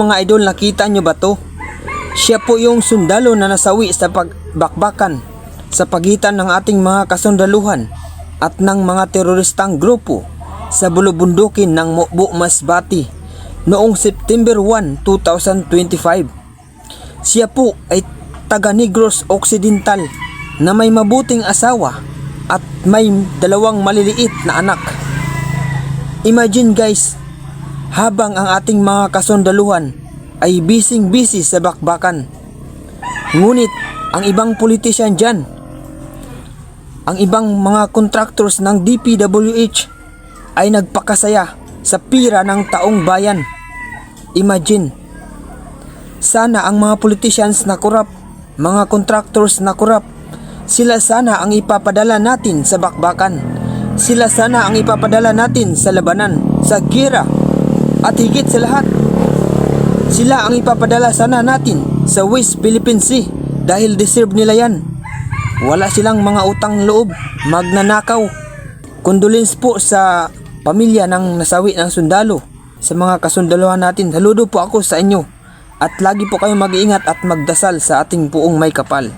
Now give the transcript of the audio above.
Mga idol, nakita nyo ba to? Siya po yung sundalo na nasawi sa pagbakbakan sa pagitan ng ating mga kasundaluhan at ng mga teroristang grupo sa bulubundukin ng Mukbo Masbati noong September 1, 2025. Siya po ay taga Negros Occidental na may mabuting asawa at may dalawang maliliit na anak. Imagine guys, habang ang ating mga kasundaluhan ay bising-busy sa bakbakan. Ngunit ang ibang politician dyan, ang ibang mga contractors ng DPWH ay nagpakasaya sa pira ng taong bayan. Imagine, sana ang mga politicians na korap, mga contractors na korap, sila sana ang ipapadala natin sa bakbakan. Sila sana ang ipapadala natin sa labanan, sa gira, at higit sa lahat, sila ang ipapadala sana natin sa West Philippine Sea dahil deserve nila yan. Wala silang mga utang loob, magnanakaw. Condolence po sa pamilya ng nasawi ng sundalo, sa mga kasundaluhan natin. Saludo po ako sa inyo at lagi po kayong mag-iingat at magdasal sa ating puong may kapal.